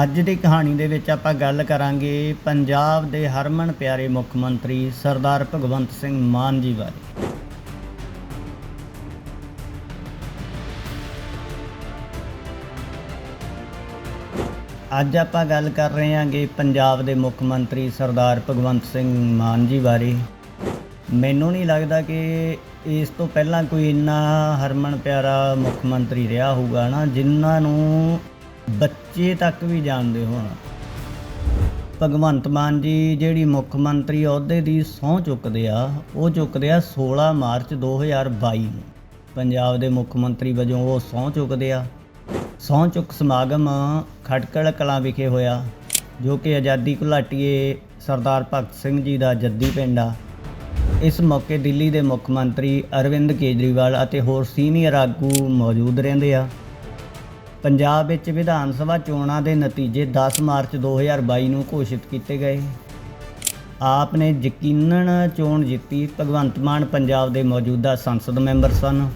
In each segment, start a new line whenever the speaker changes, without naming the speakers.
ਅੱਜ ਦੀ ਕਹਾਣੀ ਦੇ ਵਿੱਚ ਆਪਾਂ ਗੱਲ ਕਰਾਂਗੇ ਪੰਜਾਬ ਦੇ ਹਰਮਨ ਪਿਆਰੇ ਮੁੱਖ ਮੰਤਰੀ ਸਰਦਾਰ ਭਗਵੰਤ ਸਿੰਘ ਮਾਨ ਜੀ ਬਾਰੇ। ਅੱਜ ਆਪਾਂ ਗੱਲ ਕਰ ਰਹੇ ਹਾਂਗੇ ਪੰਜਾਬ ਦੇ ਮੁੱਖ ਮੰਤਰੀ ਸਰਦਾਰ ਭਗਵੰਤ ਸਿੰਘ ਮਾਨ ਜੀ ਬਾਰੇ। ਮੈਨੂੰ ਨਹੀਂ ਲੱਗਦਾ ਕਿ ਇਸ ਤੋਂ ਪਹਿਲਾਂ ਕੋਈ ਇੰਨਾ ਹਰਮਨ ਪਿਆਰਾ ਮੁੱਖ ਮੰਤਰੀ ਰਿਹਾ ਹੋਊਗਾ ਨਾ, ਜਿਨ੍ਹਾਂ ਨੂੰ ਬੱਚੇ ਤੱਕ ਵੀ ਜਾਣਦੇ ਹੋਣ। ਭਗਵੰਤ ਮਾਨ ਜੀ ਜਿਹੜੀ ਮੁੱਖ ਮੰਤਰੀ ਅਹੁਦੇ ਦੀ ਸਹੁੰ ਚੁੱਕਦੇ ਆ, ਉਹ ਚੁੱਕਦੇ ਆ 16 ਮਾਰਚ 2022 ਨੂੰ। ਪੰਜਾਬ ਦੇ ਮੁੱਖ ਮੰਤਰੀ ਵਜੋਂ ਉਹ ਸਹੁੰ ਚੁੱਕਦੇ ਆ। ਸਹੁੰ ਚੁੱਕ ਸਮਾਗਮ ਖਟਕੜ ਕਲਾਂ ਵਿਖੇ ਹੋਇਆ, ਜੋ ਕਿ ਆਜ਼ਾਦੀ ਘੁਲਾਟੀਏ ਸਰਦਾਰ ਭਗਤ ਸਿੰਘ ਜੀ ਦਾ ਜੱਦੀ ਪਿੰਡ ਆ। ਇਸ ਮੌਕੇ ਦਿੱਲੀ ਦੇ ਮੁੱਖ ਮੰਤਰੀ ਅਰਵਿੰਦ ਕੇਜਰੀਵਾਲ ਅਤੇ ਹੋਰ ਸੀਨੀਅਰ ਆਗੂ ਮੌਜੂਦ ਰਹਿੰਦੇ ਆ। ਪੰਜਾਬ ਵਿੱਚ ਵਿਧਾਨ ਸਭਾ ਚੋਣਾਂ ਦੇ ਨਤੀਜੇ 10 ਮਾਰਚ 2022 ਨੂੰ ਘੋਸ਼ਿਤ ਕੀਤੇ ਗਏ। ਆਪ ਨੇ ਯਕੀਨਨ ਚੋਣ ਜਿੱਤੀ, ਭਗਵੰਤ ਮਾਨ ਪੰਜਾਬ ਦੇ ਮੌਜੂਦਾ ਸੰਸਦ ਮੈਂਬਰ ਸਨ।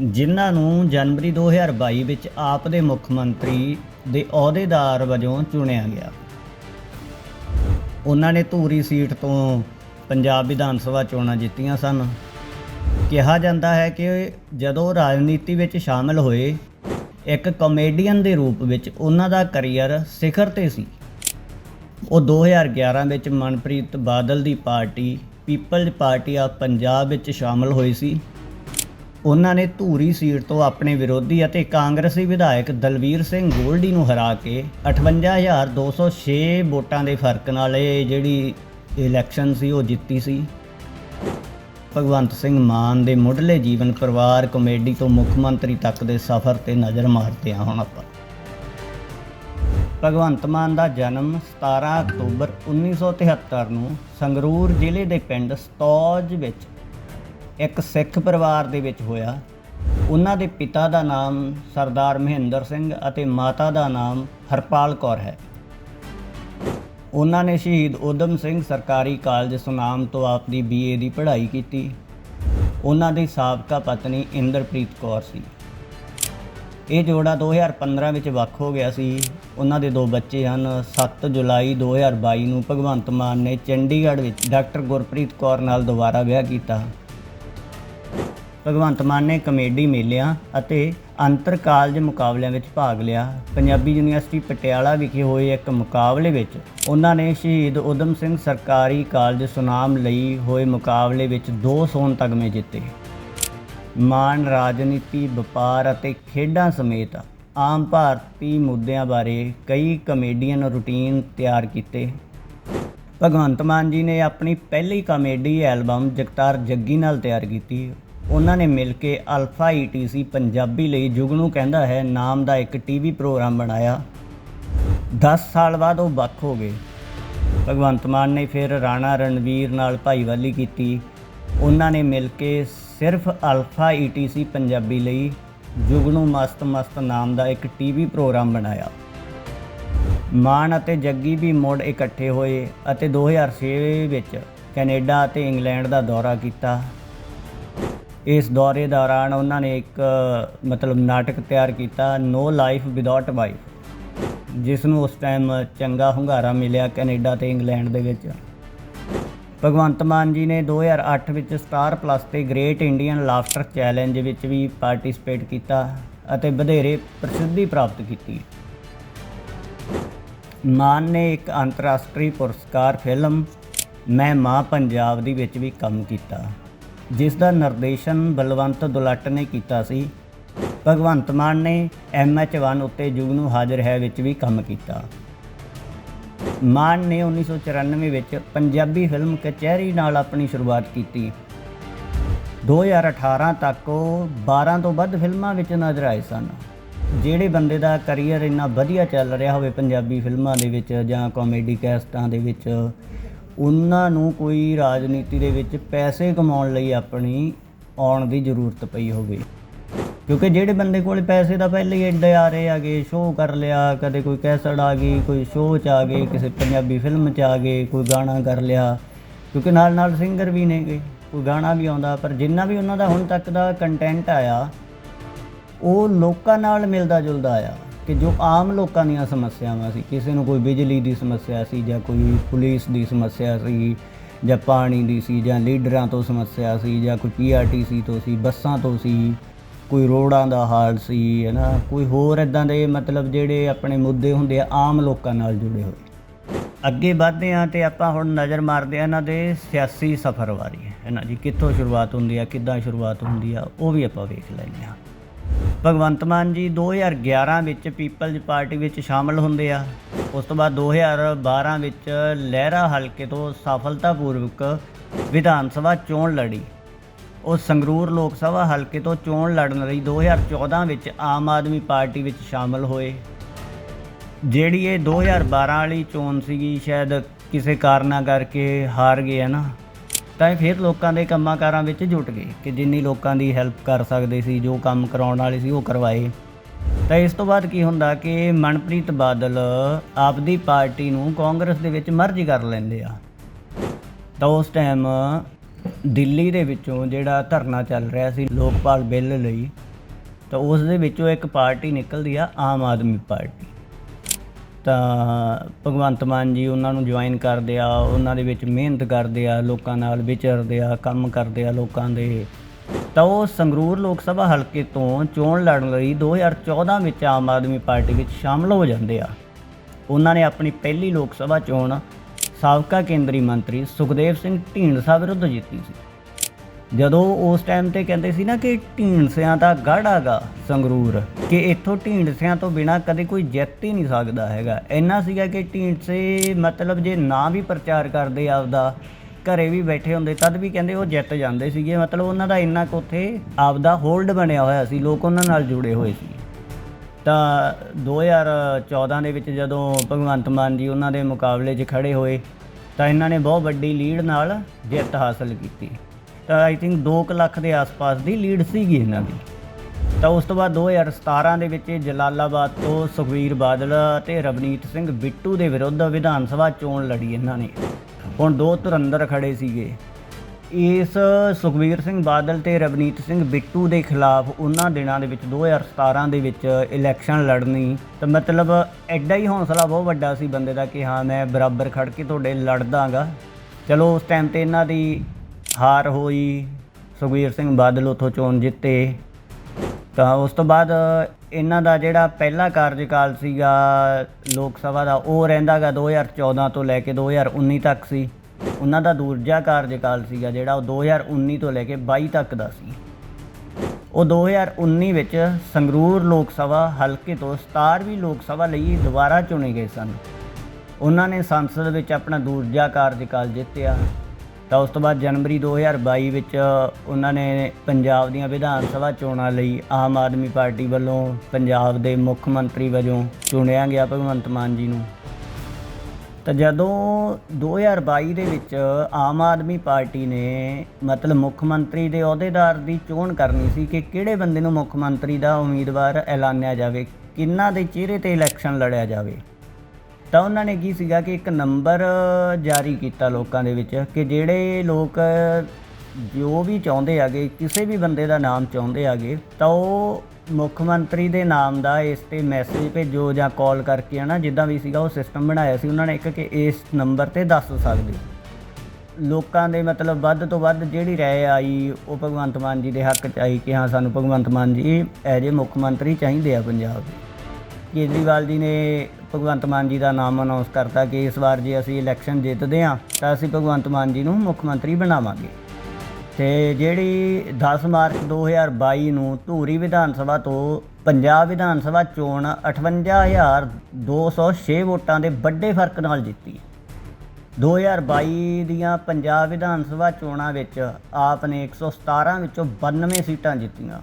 ਜਿਨ੍ਹਾਂ ਨੂੰ ਜਨਵਰੀ 2022 ਵਿੱਚ ਆਪ ਦੇ ਮੁੱਖ ਮੰਤਰੀ ਦੇ ਅਹੁਦੇਦਾਰ ਵਜੋਂ ਚੁਣਿਆ ਗਿਆ। ਉਹਨਾਂ ਨੇ ਧੂਰੀ ਸੀਟ ਤੋਂ ਪੰਜਾਬ ਵਿਧਾਨ ਸਭਾ ਚੋਣਾਂ ਜਿੱਤੀਆਂ ਸਨ। ਕਿਹਾ ਜਾਂਦਾ ਹੈ ਕਿ ਜਦੋਂ ਰਾਜਨੀਤੀ ਵਿੱਚ ਸ਼ਾਮਲ ਹੋਏ ਇੱਕ ਕਾਮੇਡੀਅਨ ਦੇ ਰੂਪ ਵਿੱਚ ਉਹਨਾਂ ਦਾ ਕੈਰੀਅਰ ਸਿਖਰ ਤੇ ਸੀ। ਉਹ 2011 ਵਿੱਚ ਮਨਪ੍ਰੀਤ ਬਾਦਲ ਦੀ party Peoples Party of Punjab ਵਿੱਚ ਸ਼ਾਮਲ ਹੋਈ ਸੀ। ਉਹਨਾਂ ਨੇ ਧੂਰੀ ਸੀਟ ਤੋਂ ਆਪਣੇ ਵਿਰੋਧੀ ਅਤੇ ਕਾਂਗਰਸੀ ਵਿਧਾਇਕ ਦਲਵੀਰ ਸਿੰਘ ਗੋਲਡੀ ਨੂੰ ਹਰਾ ਕੇ 58206 ਵੋਟਾਂ ਦੇ ਫ਼ਰਕ ਨਾਲ ਇਹ ਜਿਹੜੀ ਇਲੈਕਸ਼ਨ ਸੀ, ਉਹ ਜਿੱਤੀ ਸੀ। ਭਗਵੰਤ ਸਿੰਘ ਮਾਨ ਦੇ ਮੁੱਢਲੇ ਜੀਵਨ ਪਰਿਵਾਰ ਕਮੇਡੀ ਤੋਂ ਮੁੱਖ ਮੰਤਰੀ ਤੱਕ ਦੇ ਸਫ਼ਰ ਤੇ ਨਜ਼ਰ ਮਾਰਦੇ ਹਾਂ ਹੁਣ ਆਪਾਂ। ਭਗਵੰਤ ਮਾਨ ਦਾ ਜਨਮ 17 ਅਕਤੂਬਰ 1973 ਨੂੰ ਸੰਗਰੂਰ ਜ਼ਿਲ੍ਹੇ ਦੇ ਪਿੰਡ ਸਤੌਜ ਵਿੱਚ ਇੱਕ ਸਿੱਖ ਪਰਿਵਾਰ ਦੇ ਵਿੱਚ ਹੋਇਆ। ਉਹਨਾਂ ਦੇ ਪਿਤਾ ਦਾ ਨਾਮ ਸਰਦਾਰ ਮਹਿੰਦਰ ਸਿੰਘ ਅਤੇ ਮਾਤਾ ਦਾ ਨਾਮ ਹਰਪਾਲ ਕੌਰ ਹੈ। ਉਹਨਾਂ ਨੇ ਸ਼ਹੀਦ ਉਦਮ ਸਿੰਘ ਸਰਕਾਰੀ ਕਾਲਜ ਸੁਨਾਮ ਤੋਂ ਆਪਦੀ ਬੀਏ ਦੀ ਪੜ੍ਹਾਈ ਕੀਤੀ। ਉਹਨਾਂ ਦੀ ਸਾਬਕਾ ਪਤਨੀ ਇੰਦਰਪ੍ਰੀਤ ਕੌਰ ਸੀ। ਇਹ ਜੋੜਾ 2015 ਵਿੱਚ ਵੱਖ ਹੋ ਗਿਆ ਸੀ। ਉਹਨਾਂ ਦੇ ਦੋ ਬੱਚੇ ਹਨ। 7 ਜੁਲਾਈ 2022 ਨੂੰ ਭਗਵੰਤ ਮਾਨ ਨੇ ਚੰਡੀਗੜ੍ਹ ਵਿੱਚ ਡਾਕਟਰ ਗੁਰਪ੍ਰੀਤ ਕੌਰ ਨਾਲ ਦੁਬਾਰਾ ਵਿਆਹ ਕੀਤਾ। ਭਗਵੰਤ ਮਾਨ ਨੇ ਕਮੇਡੀ ਮੇਲਿਆਂ ਅਤੇ ਅੰਤਰ ਕਾਲਜ ਮੁਕਾਬਲਿਆਂ ਵਿੱਚ ਭਾਗ ਲਿਆ। ਪੰਜਾਬੀ ਯੂਨੀਵਰਸਿਟੀ ਪਟਿਆਲਾ ਵਿਖੇ ਹੋਏ ਇੱਕ ਮੁਕਾਬਲੇ ਵਿੱਚ ਉਹਨਾਂ ਨੇ ਸ਼ਹੀਦ ਉਦਮ ਸਿੰਘ ਸਰਕਾਰੀ ਕਾਲਜ ਸੁਨਾਮ ਲਈ ਹੋਏ ਮੁਕਾਬਲੇ ਵਿੱਚ ਦੋ ਸੋਨ ਤਗਮੇ ਜਿੱਤੇ। ਮਾਨ ਰਾਜਨੀਤੀ, ਵਪਾਰ ਅਤੇ ਖੇਡਾਂ ਸਮੇਤ ਆਮ ਭਾਰਤੀ ਮੁੱਦਿਆਂ ਬਾਰੇ ਕਈ ਕਮੇਡੀਅਨ ਰੁਟੀਨ ਤਿਆਰ ਕੀਤੇ। ਭਗਵੰਤ ਮਾਨ ਜੀ ਨੇ ਆਪਣੀ ਪਹਿਲੀ ਕਾਮੇਡੀ ਐਲਬਮ ਜਗਤਾਰ ਜੱਗੀ ਨਾਲ ਤਿਆਰ ਕੀਤੀ। ਉਹਨਾਂ ਨੇ ਮਿਲ ਕੇ ਅਲਫਾ ਈਟੀਸੀ ਪੰਜਾਬੀ ਲਈ ਜੁਗਨੂ ਕਹਿੰਦਾ ਹੈ, ਨਾਮ ਦਾ ਇੱਕ ਟੀਵੀ ਪ੍ਰੋਗਰਾਮ ਬਣਾਇਆ। 10 ਸਾਲ ਬਾਅਦ ਉਹ ਵੱਖ ਹੋ ਗਏ। ਭਗਵੰਤ ਮਾਨ ਨੇ ਫਿਰ ਰਾਣਾ ਰਣਵੀਰ ਨਾਲ ਭਾਈਵਾਲੀ ਕੀਤੀ। ਉਹਨਾਂ ਨੇ ਮਿਲ ਕੇ ਸਿਰਫ ਅਲਫਾ ਈਟੀਸੀ ਪੰਜਾਬੀ ਲਈ ਜੁਗਨੂ ਮਸਤ ਮਸਤ ਨਾਮ ਦਾ ਇੱਕ ਟੀਵੀ ਪ੍ਰੋਗਰਾਮ ਬਣਾਇਆ। ਮਾਨ ਅਤੇ ਜੱਗੀ ਵੀ ਮੁੜ ਇਕੱਠੇ ਹੋਏ ਅਤੇ 2006 ਵਿੱਚ ਕੈਨੇਡਾ ਅਤੇ ਇੰਗਲੈਂਡ ਦਾ ਦੌਰਾ ਕੀਤਾ। ਇਸ ਦੌਰੇ ਦੌਰਾਨ ਉਹਨਾਂ ਨੇ ਇੱਕ, ਮਤਲਬ ਨਾਟਕ ਤਿਆਰ ਕੀਤਾ ਨੋ ਲਾਈਫ ਵਿਦਆਊਟ ਵਾਈਫ ਜਿਸ ਨੂੰ ਉਸ ਟਾਈਮ ਚੰਗਾ ਹੁੰਗਾਰਾ ਮਿਲਿਆ ਕੈਨੇਡਾ ਤੇ ਇੰਗਲੈਂਡ ਦੇ ਵਿੱਚ। ਭਗਵੰਤ ਮਾਨ ਜੀ ਨੇ 2008 ਵਿੱਚ ਸਟਾਰ ਪਲੱਸ ਤੇ ਗ੍ਰੇਟ ਇੰਡੀਅਨ ਲਾਫਟਰ ਚੈਲੰਜ ਵਿੱਚ ਵੀ ਪਾਰਟਿਸਿਪੇਟ ਕੀਤਾ ਅਤੇ ਵਧੇਰੇ ਪ੍ਰਸਿੱਧੀ ਪ੍ਰਾਪਤ ਕੀਤੀ। ਮਾਨ ਨੇ ਇੱਕ ਅੰਤਰਰਾਸ਼ਟਰੀ ਪੁਰਸਕਾਰ ਫਿਲਮ ਮੈਂ ਮਾਂ ਪੰਜਾਬ ਦੀ ਵਿੱਚ ਵੀ ਕੰਮ ਕੀਤਾ। ਜਿਸ ਦਾ ਨਿਰਦੇਸ਼ਨ ਬਲਵੰਤ ਦੁਲੱਟ ਨੇ ਕੀਤਾ ਸੀ। ਭਗਵੰਤ ਮਾਨ ਨੇ MH1 ਉੱਤੇ ਜੁਗਨੂ ਹਾਜ਼ਰ ਹੈ ਵਿੱਚ ਵੀ ਕੰਮ ਕੀਤਾ। ਮਾਨ ਨੇ 1994 ਵਿੱਚ ਪੰਜਾਬੀ ਫਿਲਮ ਕਚਹਿਰੀ ਨਾਲ ਆਪਣੀ ਸ਼ੁਰੂਆਤ ਕੀਤੀ। 2018 ਤੱਕ ਉਹ 12 ਤੋਂ ਵੱਧ ਫਿਲਮਾਂ ਵਿੱਚ ਨਜ਼ਰ ਆਏ ਸਨ, ਜਿਹੜੇ ਬੰਦੇ ਦਾ ਕੈਰੀਅਰ ਇੰਨਾ ਵਧੀਆ ਚੱਲ ਰਿਹਾ ਹੋਵੇ ਪੰਜਾਬੀ ਫਿਲਮਾਂ ਦੇ ਵਿੱਚ ਜਾਂ ਕਾਮੇਡੀ ਕੈਸਟਾਂ ਦੇ ਵਿੱਚ ਉਹਨਾਂ ਨੂੰ ਕੋਈ ਰਾਜਨੀਤੀ ਦੇ ਵਿੱਚ ਪੈਸੇ ਕਮਾਉਣ ਲਈ ਆਪਣੀ ਆਉਣ ਦੀ ਜ਼ਰੂਰਤ ਪਈ ਹੋਵੇ। ਕਿਉਂਕਿ ਜਿਹੜੇ ਬੰਦੇ ਕੋਲ ਪੈਸੇ ਤਾਂ ਪਹਿਲੇ ਹੀ ਐਡੇ ਆ ਰਹੇ ਆਗੇ ਸ਼ੋਅ ਕਰ ਲਿਆ, ਕਦੇ ਕੋਈ ਕੈਸਟ ਆ ਗਈ, ਕੋਈ ਸ਼ੋਅ 'ਚ ਆ ਗਏ, ਕਿਸੇ ਪੰਜਾਬੀ ਫਿਲਮ 'ਚ ਆ ਗਏ, ਕੋਈ ਗਾਣਾ ਕਰ ਲਿਆ। ਕਿਉਂਕਿ ਨਾਲ ਨਾਲ ਸਿੰਗਰ ਵੀ ਨੇਗੇ ਕੋਈ ਗਾਣਾ ਵੀ ਆਉਂਦਾ, ਪਰ ਜਿੰਨਾ ਵੀ ਉਹਨਾਂ ਦਾ ਹੁਣ ਤੱਕ ਦਾ ਕੰਟੈਂਟ ਆਇਆ, ਉਹ ਲੋਕਾਂ ਨਾਲ ਮਿਲਦਾ ਜੁਲਦਾ ਆਇਆ। ਕਿ ਜੋ ਆਮ ਲੋਕਾਂ ਦੀਆਂ ਸਮੱਸਿਆਵਾਂ ਸੀ, ਕਿਸੇ ਨੂੰ ਕੋਈ ਬਿਜਲੀ ਦੀ ਸਮੱਸਿਆ ਸੀ ਜਾਂ ਕੋਈ ਪੁਲਿਸ ਦੀ ਸਮੱਸਿਆ ਸੀ ਜਾਂ ਪਾਣੀ ਦੀ ਸੀ ਜਾਂ ਲੀਡਰਾਂ ਤੋਂ ਸਮੱਸਿਆ ਸੀ ਜਾਂ ਕੋਈ ਪੀਆਰਟੀਸੀ ਤੋਂ ਸੀ, ਬੱਸਾਂ ਤੋਂ ਸੀ, ਕੋਈ ਰੋਡਾਂ ਦਾ ਹਾਲ ਸੀ ਹੈ ਨਾ ਕੋਈ ਹੋਰ ਇਦਾਂ ਦੇ ਮਤਲਬ ਜਿਹੜੇ ਆਪਣੇ ਮੁੱਦੇ ਹੁੰਦੇ ਆ, ਆਮ ਲੋਕਾਂ ਨਾਲ ਜੁੜੇ ਹੋਏ। ਅੱਗੇ ਵਧਦੇ ਹਾਂ ਤੇ ਆਪਾਂ ਹੁਣ ਨਜ਼ਰ ਮਾਰਦੇ ਹਾਂ ਇਹਨਾਂ ਦੇ ਸਿਆਸੀ ਸਫ਼ਰ ਬਾਰੇ ਹੈ ਨਾ ਜੀ, ਕਿੱਥੋਂ ਸ਼ੁਰੂਆਤ ਹੁੰਦੀ ਆ, ਕਿੱਦਾਂ ਸ਼ੁਰੂਆਤ ਹੁੰਦੀ ਆ, ਉਹ ਵੀ ਆਪਾਂ ਵੇਖ ਲੈਂਦੇ ਹਾਂ। ਭਗਵੰਤ ਮਾਨ ਜੀ 2011 ਵਿੱਚ ਪੀਪਲਜ਼ ਪਾਰਟੀ ਵਿੱਚ ਸ਼ਾਮਲ ਹੁੰਦੇ ਆ। ਉਸ ਤੋਂ ਬਾਅਦ 2012 ਵਿੱਚ ਲਹਿਰਾ ਹਲਕੇ ਤੋਂ ਸਫਲਤਾਪੂਰਵਕ ਵਿਧਾਨ ਸਭਾ ਚੋਣ ਲੜੀ। ਉਹ ਸੰਗਰੂਰ ਲੋਕ ਸਭਾ ਹਲਕੇ ਤੋਂ ਚੋਣ ਲੜਨ ਲਈ 2014 ਵਿੱਚ ਆਮ ਆਦਮੀ ਪਾਰਟੀ ਵਿੱਚ ਸ਼ਾਮਲ ਹੋਏ। ਜਿਹੜੀ ਇਹ 2012 ਵਾਲੀ ਚੋਣ ਸੀਗੀ, ਸ਼ਾਇਦ ਕਿਸੇ ਕਾਰਨਾਂ ਕਰਕੇ ਹਾਰ ਗਏ ਨਾ। ਤਾਂ ਇਹ ਫਿਰ ਲੋਕਾਂ ਦੇ ਕੰਮਾਂ ਕਾਰਾਂ ਵਿੱਚ ਜੁਟ ਗਏ ਕਿ ਜਿੰਨੀ ਲੋਕਾਂ ਦੀ ਹੈਲਪ ਕਰ ਸਕਦੇ ਸੀ, ਜੋ ਕੰਮ ਕਰਾਉਣ ਵਾਲੇ ਸੀ, ਉਹ ਕਰਵਾਏ। ਤਾਂ ਇਸ ਤੋਂ ਬਾਅਦ ਕੀ ਹੁੰਦਾ ਕਿ ਮਨਪ੍ਰੀਤ ਬਾਦਲ ਆਪਦੀ ਪਾਰਟੀ ਨੂੰ ਕਾਂਗਰਸ ਦੇ ਵਿੱਚ ਮਰਜ ਕਰ ਲੈਂਦੇ ਆ। ਤਾਂ ਉਸ ਟਾਈਮ ਦਿੱਲੀ ਦੇ ਵਿੱਚੋਂ ਜਿਹੜਾ ਧਰਨਾ ਚੱਲ ਰਿਹਾ ਸੀ ਲੋਕਪਾਲ ਬਿੱਲ ਲਈ, ਤਾਂ ਉਸ ਦੇ ਵਿੱਚੋਂ ਇੱਕ ਪਾਰਟੀ ਨਿਕਲਦੀ ਆ ਆਮ ਆਦਮੀ ਪਾਰਟੀ। ਤਾਂ ਭਗਵੰਤ ਮਾਨ ਜੀ ਉਹਨਾਂ ਨੂੰ ਜੁਆਇਨ ਕਰਦੇ ਆ, ਉਹਨਾਂ ਦੇ ਵਿੱਚ ਮਿਹਨਤ ਕਰਦੇ ਆ, ਲੋਕਾਂ ਨਾਲ ਵਿਚਰਦੇ ਆ, ਕੰਮ ਕਰਦੇ ਆ ਲੋਕਾਂ ਦੇ। ਤਾਂ ਉਹ ਸੰਗਰੂਰ ਲੋਕ ਸਭਾ ਹਲਕੇ ਤੋਂ ਚੋਣ ਲੜਨ ਲਈ 2014 ਵਿੱਚ ਆਮ ਆਦਮੀ ਪਾਰਟੀ ਵਿੱਚ ਸ਼ਾਮਲ ਹੋ ਜਾਂਦੇ ਆ। ਉਹਨਾਂ ਨੇ ਆਪਣੀ ਪਹਿਲੀ ਲੋਕ ਸਭਾ ਚੋਣ ਸਾਬਕਾ ਕੇਂਦਰੀ ਮੰਤਰੀ ਸੁਖਦੇਵ ਸਿੰਘ ਢੀਂਡਸਾ ਵਿਰੁੱਧ ਜਿੱਤੀ ਸੀ। ਜਦੋਂ ਉਸ ਟਾਈਮ ਤੇ ਕਹਿੰਦੇ ਸੀ ਨਾ ਕਿ ਢੀਂਡਸਿਆਂ ਦਾ ਗੜਾਗਾ ਸੰਗਰੂਰ, ਕਿ ਇੱਥੋਂ ਢੀਂਡਸਿਆਂ ਤੋਂ ਬਿਨਾ ਕਦੇ ਕੋਈ ਜਿੱਤ ਹੀ ਨਹੀਂ ਸਕਦਾ ਹੈਗਾ। ਇੰਨਾ ਸੀਗਾ ਕਿ ਢੀਂਡਸੇ ਮਤਲਬ ਜੇ ਨਾ ਵੀ ਪ੍ਰਚਾਰ ਕਰਦੇ ਆਪਦਾ, ਘਰੇ ਵੀ ਬੈਠੇ ਹੁੰਦੇ, ਤਦ ਵੀ ਕਹਿੰਦੇ ਉਹ ਜਿੱਤ ਜਾਂਦੇ ਸੀਗੇ। ਮਤਲਬ ਉਹਨਾਂ ਦਾ ਇੰਨਾ ਕੁ ਉੱਥੇ ਆਪਦਾ ਹੋਲਡ ਬਣਿਆ ਹੋਇਆ ਸੀ, ਲੋਕ ਉਹਨਾਂ ਨਾਲ ਜੁੜੇ ਹੋਏ ਸੀ। ਤਾਂ 2014 ਦੇ ਵਿੱਚ ਜਦੋਂ ਭਗਵੰਤ ਮਾਨ ਜੀ ਉਹਨਾਂ ਦੇ ਮੁਕਾਬਲੇ 'ਚ ਖੜੇ ਹੋਏ, ਤਾਂ ਇਹਨਾਂ ਨੇ ਬਹੁਤ ਵੱਡੀ ਲੀਡ ਨਾਲ ਜਿੱਤ ਹਾਸਲ ਕੀਤੀ। ਤਾਂ ਆਈ ਥਿੰਕ 2 ਲੱਖ ਦੇ ਆਸ-ਪਾਸ ਦੀ ਲੀਡ ਸੀਗੀ ਇਹਨਾਂ ਦੀ। ਤਾਂ ਉਸ ਤੋਂ ਬਾਅਦ 2017 ਦੇ ਵਿੱਚ ਜਲਾਲਾਬਾਦ ਤੋਂ ਸੁਖਵੀਰ ਬਾਦਲ ਅਤੇ ਰਵਨੀਤ ਸਿੰਘ ਬਿੱਟੂ ਦੇ ਵਿਰੁੱਧ ਵਿਧਾਨ ਸਭਾ ਚੋਣ ਲੜੀ ਇਹਨਾਂ ਨੇ। ਹੁਣ ਦੋ ਧੁਰੰਦਰ ਖੜੇ ਸੀਗੇ। ਇਸ ਸੁਖਵੀਰ ਸਿੰਘ ਬਾਦਲ ਤੇ ਰਵਨੀਤ ਸਿੰਘ ਬਿੱਟੂ ਦੇ ਖਿਲਾਫ ਉਹਨਾਂ ਦਿਨਾਂ ਦੇ ਵਿੱਚ 2017 ਦੇ ਵਿੱਚ ਇਲੈਕਸ਼ਨ ਲੜਨੀ, ਤਾਂ ਮਤਲਬ ਐਡਾ ਹੀ ਹੌਸਲਾ ਬਹੁਤ ਵੱਡਾ ਸੀ ਬੰਦੇ ਦਾ ਕਿ ਹਾਂ, ਮੈਂ ਬਰਾਬਰ ਖੜ ਕੇ ਤੁਹਾਡੇ ਲੜਦਾਗਾ। ਚਲੋ ਉਸ ਟਾਈਮ ਤੇ ਇਹਨਾਂ ਦੀ ਹਾਰ ਹੋਈ, ਸੁਖਬੀਰ ਸਿੰਘ ਬਾਦਲ ਉਥੋਂ ਚੋਣ ਜਿੱਤੇ। ਤਾਂ ਉਸ ਤੋਂ ਬਾਅਦ ਇਹਨਾਂ ਦਾ ਜਿਹੜਾ ਪਹਿਲਾ ਕਾਰਜਕਾਲ ਸੀਗਾ ਲੋਕ ਸਭਾ ਦਾ, ਉਹ ਰਹਿੰਦਾਗਾ 2014 ਤੋਂ ਲੈ ਕੇ 2019 ਤੱਕ ਸੀ। ਉਹਨਾਂ ਦਾ ਦੂਜਾ ਕਾਰਜਕਾਲ ਸੀਗਾ ਜਿਹੜਾ, ਉਹ 2019 ਤੋਂ ਲੈ ਕੇ 22 ਤੱਕ ਦਾ ਸੀ। ਉਹ 2019 ਵਿੱਚ ਸੰਗਰੂਰ ਲੋਕ ਸਭਾ ਹਲਕੇ ਤੋਂ 17ਵੀਂ ਲੋਕ ਸਭਾ ਲਈ ਦੁਬਾਰਾ ਚੁਣੇ ਗਏ ਸਨ। ਉਹਨਾਂ ਨੇ ਸੰਸਦ ਵਿੱਚ ਆਪਣਾ ਦੂਜਾ ਕਾਰਜਕਾਲ ਜਿੱਤਿਆ। ਤਾਂ ਉਸ ਤੋਂ ਬਾਅਦ ਜਨਵਰੀ 2022 ਵਿੱਚ ਉਹਨਾਂ ਨੇ ਪੰਜਾਬ ਦੀਆਂ ਵਿਧਾਨ ਸਭਾ ਚੋਣਾਂ ਲਈ ਆਮ ਆਦਮੀ ਪਾਰਟੀ ਵੱਲੋਂ ਪੰਜਾਬ ਦੇ ਮੁੱਖ ਮੰਤਰੀ ਵਜੋਂ ਚੁਣਿਆ ਗਿਆ ਭਗਵੰਤ ਮਾਨ ਜੀ ਨੂੰ। ਤਾਂ ਜਦੋਂ 2022 ਦੇ ਵਿੱਚ ਆਮ ਆਦਮੀ ਪਾਰਟੀ ਨੇ ਮਤਲਬ ਮੁੱਖ ਮੰਤਰੀ ਦੇ ਅਹੁਦੇਦਾਰ ਦੀ ਚੋਣ ਕਰਨੀ ਸੀ ਕਿ ਕਿਹੜੇ ਬੰਦੇ ਨੂੰ ਮੁੱਖ ਮੰਤਰੀ ਦਾ ਉਮੀਦਵਾਰ ਐਲਾਨਿਆ ਜਾਵੇ, ਕਿੰਨਾ ਦੇ ਚਿਹਰੇ ਤੇ ਇਲੈਕਸ਼ਨ ਲੜਿਆ ਜਾਵੇ ਤਾਂ ਉਹਨਾਂ ਨੇ ਕੀ ਸੀਗਾ ਕਿ ਇੱਕ ਨੰਬਰ ਜਾਰੀ ਕੀਤਾ ਲੋਕਾਂ ਦੇ ਵਿੱਚ ਕਿ ਜਿਹੜੇ ਲੋਕ ਜੋ ਵੀ ਚਾਹੁੰਦੇ ਆਗੇ ਕਿਸੇ ਵੀ ਬੰਦੇ ਦਾ ਨਾਮ ਚਾਹੁੰਦੇ ਆਗੇ ਤਾਂ ਉਹ ਮੁੱਖ ਮੰਤਰੀ ਦੇ ਨਾਮ ਦਾ ਇਸ ਤੇ ਮੈਸੇਜ ਭੇਜੋ ਜਾਂ ਕਾਲ ਕਰਕੇ ਹਨਾ, ਜਿੱਦਾਂ ਵੀ ਸੀਗਾ ਉਹ ਸਿਸਟਮ ਬਣਾਇਆ ਸੀ ਉਹਨਾਂ ਨੇ ਇੱਕ ਕਿ ਇਸ ਨੰਬਰ ਤੇ ਦੱਸ ਸਕਦੇ। ਲੋਕਾਂ ਦੇ ਮਤਲਬ ਵੱਧ ਤੋਂ ਵੱਧ ਜਿਹੜੀ ਰਾਏ ਆਈ, ਉਹ ਭਗਵੰਤ ਮਾਨ ਜੀ ਦੇ ਹੱਕ ਚ ਆਈ ਕਿ ਹਾਂ, ਸਾਨੂੰ ਭਗਵੰਤ ਮਾਨ ਜੀ ਐਜ ਏ ਮੁੱਖ ਮੰਤਰੀ ਚਾਹੀਦੇ ਆ ਪੰਜਾਬ ਦੇ। ਕੇਜਰੀਵਾਲ ਜੀ ਨੇ ਭਗਵੰਤ ਮਾਨ ਜੀ ਦਾ ਨਾਮ ਅਨਾਉਂਸ ਕਰਤਾ ਕਿ ਇਸ ਵਾਰ ਜੇ ਅਸੀਂ ਇਲੈਕਸ਼ਨ ਜਿੱਤਦੇ ਹਾਂ, ਤਾਂ ਅਸੀਂ ਭਗਵੰਤ ਮਾਨ ਜੀ ਨੂੰ ਮੁੱਖ ਮੰਤਰੀ ਬਣਾਵਾਂਗੇ। ਤੇ ਜਿਹੜੀ 10 ਮਾਰਚ 2022 ਨੂੰ ਧੂਰੀ ਵਿਧਾਨ ਸਭਾ ਤੋਂ ਪੰਜਾਬ ਵਿਧਾਨ ਸਭਾ ਚੋਣ 58206 ਵੋਟਾਂ ਦੇ ਵੱਡੇ ਫ਼ਰਕ ਨਾਲ ਜਿੱਤੀ। 2022 ਦੀਆਂ ਪੰਜਾਬ ਵਿਧਾਨ ਸਭਾ ਚੋਣਾਂ ਵਿੱਚ ਆਪ ਨੇ 117 ਵਿੱਚੋਂ 92 ਸੀਟਾਂ ਜਿੱਤੀਆਂ।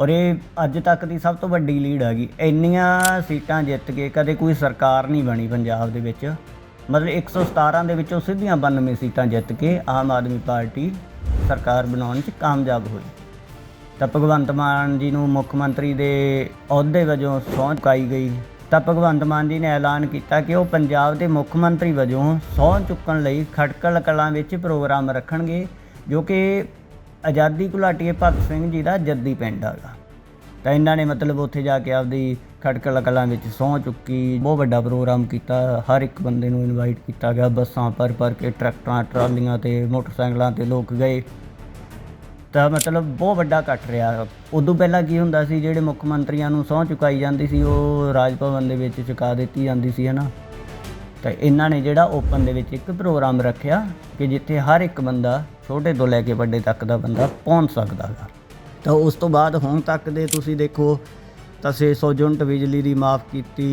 ਔਰ ਇਹ ਅੱਜ ਤੱਕ ਦੀ ਸਭ ਤੋਂ ਵੱਡੀ ਲੀਡ ਹੈਗੀ। ਇੰਨੀਆਂ ਸੀਟਾਂ ਜਿੱਤ ਕੇ ਕਦੇ ਕੋਈ ਸਰਕਾਰ ਨਹੀਂ ਬਣੀ ਪੰਜਾਬ ਦੇ ਵਿੱਚ। ਮਤਲਬ 117 ਦੇ ਵਿੱਚੋਂ ਸਿੱਧੀਆਂ 92 ਸੀਟਾਂ ਜਿੱਤ ਕੇ ਆਮ ਆਦਮੀ ਪਾਰਟੀ ਸਰਕਾਰ ਬਣਾਉਣ 'ਚ ਕਾਮਯਾਬ ਹੋਈ। ਤਾਂ ਭਗਵੰਤ ਮਾਨ ਜੀ ਨੂੰ ਮੁੱਖ ਮੰਤਰੀ ਦੇ ਅਹੁਦੇ ਵਜੋਂ ਸਹੁੰ ਚੁਕਾਈ ਗਈ। ਤਾਂ ਭਗਵੰਤ ਮਾਨ ਜੀ ਨੇ ਐਲਾਨ ਕੀਤਾ ਕਿ ਉਹ ਪੰਜਾਬ ਦੇ ਮੁੱਖ ਮੰਤਰੀ ਵਜੋਂ ਸਹੁੰ ਚੁੱਕਣ ਲਈ ਖਟਕਲ ਕਲਾਂ ਵਿੱਚ ਪ੍ਰੋਗਰਾਮ ਰੱਖਣਗੇ, ਜੋ ਕਿ ਆਜ਼ਾਦੀ ਘੁਲਾਟੀਏ ਭਗਤ ਸਿੰਘ ਜੀ ਦਾ ਜੱਦੀ ਪਿੰਡ ਹੈਗਾ। ਤਾਂ ਇਹਨਾਂ ਨੇ ਮਤਲਬ ਉੱਥੇ ਜਾ ਕੇ ਆਪਦੀ ਖਟਕਲ ਕਲਾਂ ਵਿੱਚ ਸਹੁੰ ਚੁੱਕੀ, ਬਹੁਤ ਵੱਡਾ ਪ੍ਰੋਗਰਾਮ ਕੀਤਾ, ਹਰ ਇੱਕ ਬੰਦੇ ਨੂੰ ਇਨਵਾਈਟ ਕੀਤਾ ਗਿਆ, ਬੱਸਾਂ ਭਰ ਭਰ ਕੇ ਟਰੈਕਟਰਾਂ ਟਰਾਲੀਆਂ ਤੇ, ਮੋਟਰਸਾਈਕਲਾਂ ਤੇ ਲੋਕ ਗਏ। ਤਾਂ ਮਤਲਬ ਬਹੁਤ ਵੱਡਾ ਇਕੱਠ ਰਿਹਾ। ਉਦੋਂ ਪਹਿਲਾਂ ਕੀ ਹੁੰਦਾ ਸੀ, ਜਿਹੜੇ ਮੁੱਖ ਮੰਤਰੀਆਂ ਨੂੰ ਸਹੁੰ ਚੁਕਾਈ ਜਾਂਦੀ ਸੀ, ਉਹ ਰਾਜ ਭਵਨ ਦੇ ਵਿੱਚ ਚੁਕਾ ਦਿੱਤੀ ਜਾਂਦੀ ਸੀ, ਹਨਾ? ਤਾਂ ਇਹਨਾਂ ਨੇ ਜਿਹੜਾ ਓਪਨ ਦੇ ਵਿੱਚ ਇੱਕ ਪ੍ਰੋਗਰਾਮ ਰੱਖਿਆ ਕਿ ਜਿੱਥੇ ਹਰ ਇੱਕ ਬੰਦਾ ਛੋਟੇ ਤੋਂ ਲੈ ਕੇ ਵੱਡੇ ਤੱਕ ਦਾ ਬੰਦਾ ਪਹੁੰਚ ਸਕਦਾ ਗਾ। ਤਾਂ ਉਸ ਤੋਂ ਬਾਅਦ ਹੁਣ ਤੱਕ ਦੇ ਤੁਸੀਂ ਦੇਖੋ, ਤਾਂ 600 ਯੂਨਿਟ ਬਿਜਲੀ ਦੀ ਮਾਫ ਕੀਤੀ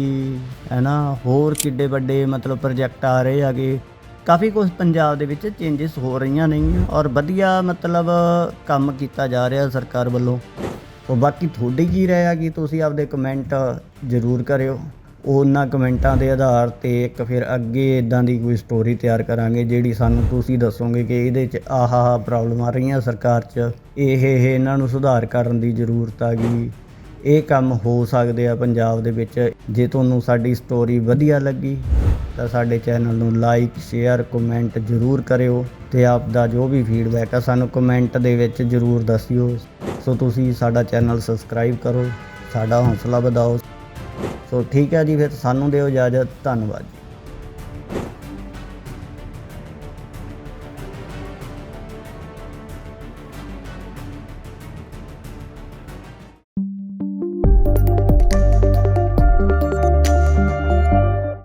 ਹੈ ਨਾ ਹੋਰ ਕਿੱਡੇ ਵੱਡੇ ਮਤਲਬ ਪ੍ਰੋਜੈਕਟ ਆ ਰਹੇ ਹੈਗੇ। ਕਾਫੀ ਕੁਝ ਪੰਜਾਬ ਦੇ ਵਿੱਚ ਚੇਂਜਸ ਹੋ ਰਹੀਆਂ ਨੇਗੀਆਂ ਔਰ ਵਧੀਆ ਮਤਲਬ ਕੰਮ ਕੀਤਾ ਜਾ ਰਿਹਾ ਸਰਕਾਰ ਵੱਲੋਂ। ਉਹ ਬਾਕੀ ਤੁਹਾਡੀ ਕੀ ਰਾਏ ਆ ਕਿ ਤੁਸੀਂ ਆਪਦੇ ਕਮੈਂਟ ਜ਼ਰੂਰ ਕਰਿਓ। ਉਹਨਾਂ ਕਮੈਂਟਾਂ ਦੇ ਆਧਾਰ ਤੇ ਇੱਕ ਫਿਰ ਅੱਗੇ ਇਦਾਂ ਦੀ ਕੋਈ ਸਟੋਰੀ ਤਿਆਰ ਕਰਾਂਗੇ ਜਿਹੜੀ ਸਾਨੂੰ ਤੁਸੀਂ ਦੱਸੋਗੇ ਕਿ ਇਹਦੇ 'ਚ ਆਹ ਆਹ ਪ੍ਰੋਬਲਮ ਆ ਰਹੀਆਂ ਸਰਕਾਰ 'ਚ। ਇਹ ਇਹ ਇਹਨਾਂ ਨੂੰ ਸੁਧਾਰ ਕਰਨ ਦੀ ਜ਼ਰੂਰਤ ਆ ਗਈ। ਇਹ ਕੰਮ ਹੋ ਸਕਦੇ ਆ ਪੰਜਾਬ ਦੇ ਵਿੱਚ। ਜੇ ਤੁਹਾਨੂੰ ਸਾਡੀ ਸਟੋਰੀ ਵਧੀਆ ਲੱਗੀ, ਤਾਂ ਸਾਡੇ ਚੈਨਲ ਨੂੰ ਲਾਈਕ ਸ਼ੇਅਰ ਕਮੈਂਟ ਜ਼ਰੂਰ ਕਰਿਓ ਤੇ ਆਪ ਦਾ ਜੋ ਵੀ ਫੀਡਬੈਕ ਆ ਸਾਨੂੰ ਕਮੈਂਟ ਦੇ ਵਿੱਚ ਜ਼ਰੂਰ ਦੱਸਿਓ। ਸੋ ਤੁਸੀਂ ਸਾਡਾ ਚੈਨਲ ਸਬਸਕ੍ਰਾਈਬ ਕਰੋ, ਸਾਡਾ ਹੌਸਲਾ ਵਧਾਓ। ਸੋ ਠੀਕ ਹੈ ਜੀ ਫਿਰ ਸਾਨੂੰ ਦਿਓ ਇਜਾਜ਼ਤ ਧੰਨਵਾਦ ਜੀ।